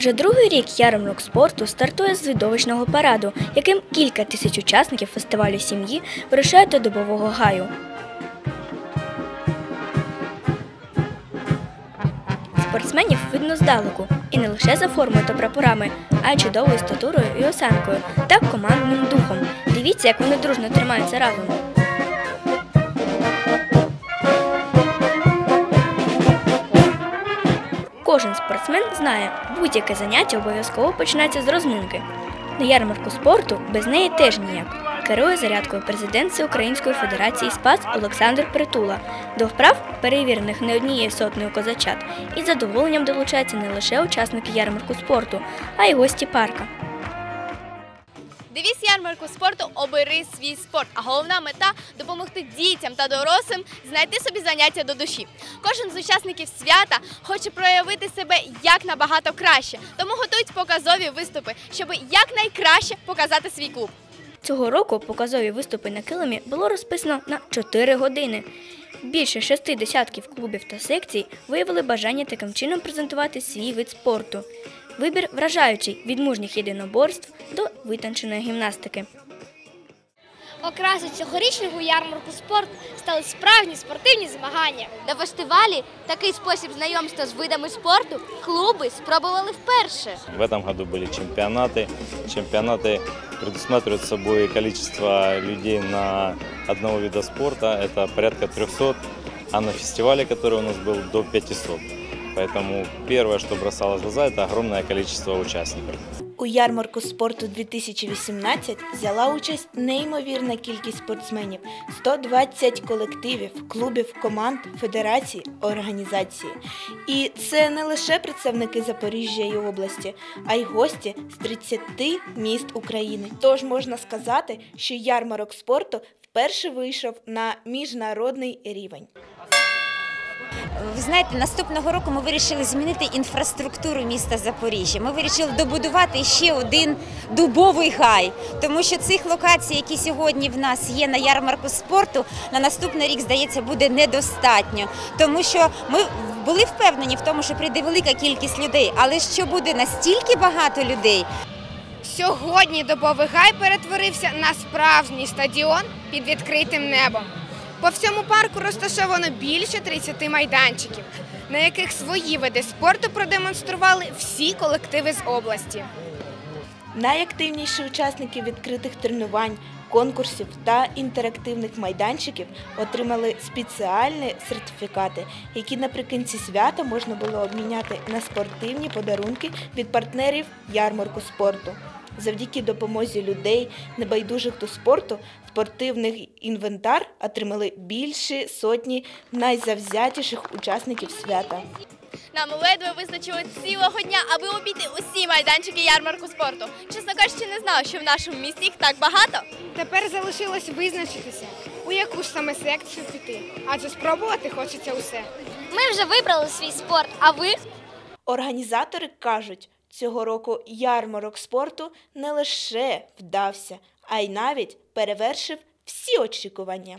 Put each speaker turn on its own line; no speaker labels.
Вже другий рік ярмарок спорту стартує з видовищного параду, яким кілька тисяч учасників фестивалю сім'ї вирушають до добового гаю. Спортсменів видно здалеку, і не лише за формою та прапорами, а й чудовою статурою і осанкою та командним духом. Дивіться, як вони дружно тримаються разом. Кожен спортсмен знає, будь-яке заняття обов'язково починається з розминки. На ярмарку спорту без неї теж ніяк. Керує зарядкою президент Всеукраїнської федерації СПАС Олександр Притула. До вправ, перевірених не однією сотнею козачат, із задоволенням долучаються не лише учасники ярмарку спорту, а й гості парка.
Девіз ярмарку спорту обери свій спорт. А головна мета допомогти дітям та дорослим знайти собі заняття до душі. Кожен з учасників свята хоче проявити себе як набагато краще, тому готують показові виступи, щоб якнайкраще показати свій клуб.
Цього року показові виступи на килимі було розписано на 4 години. Більше шести десятків клубів та секцій виявили бажання таким чином презентувати свій вид спорту. Вибір вражаючий від мужніх єдиноборств до витонченої гімнастики.
Окрасою цьогорічного ярмарку спорт стали справжні спортивні змагання.
На фестивалі такий спосіб знайомства з видами спорту клуби спробували вперше.
В этом году были чемпионаты. Чемпионаты предусматривают собой количество людей на одного вида спорта. Это порядка 300, а на фестивале, который у нас был, до 500. Поэтому первое, что бросалось в глаза, это огромное количество участников.
У ярмарку спорту 2018 взяла участь неймовірна кількість спортсменів: 120 колективів, клубів, команд, федерацій, організацій. І це не лише представники Запоріжжя і області, а й гості з 30 міст України. Тож можна сказати, що ярмарок спорту вперше вийшов на міжнародний рівень.
Ви знаєте, наступного року ми вирішили змінити інфраструктуру міста Запоріжжя. Ми вирішили добудувати ще один дубовий гай, тому що цих локацій, які сьогодні в нас є на ярмарку спорту, на наступний рік здається буде недостатньо, тому що ми були впевнені в тому, що прийде велика кількість людей, але що буде настільки багато людей,
Сьогодні добовий гай перетворився на справжній стадіон під відкритим небом. По всьому парку розташовано більше 30 майданчиків, на яких свої види спорту продемонстрували всі колективи з області.
Найактивніші учасники відкритих тренувань, конкурсів та інтерактивних майданчиків отримали спеціальні сертифікати, які наприкінці свята можна було обміняти на спортивні подарунки від партнерів ярмарку спорту. Завдяки допомозі людей, небайдужих до спорту, спортивний інвентар отримали більше сотні найзавзятіших учасників свята.
Нам ледве вистачило цілого дня, аби обійти усі майданчики ярмарку спорту. Чесно кажучи, не знала, що в нашому місті їх так багато.
Тепер залишилось визначитися, у яку ж саме секцію піти, адже спробувати хочеться усе.
Ми вже вибрали свій спорт, а ви?
Організатори кажуть, цього року ярмарок спорту не лише вдався, а й навіть перевершив всі очікування.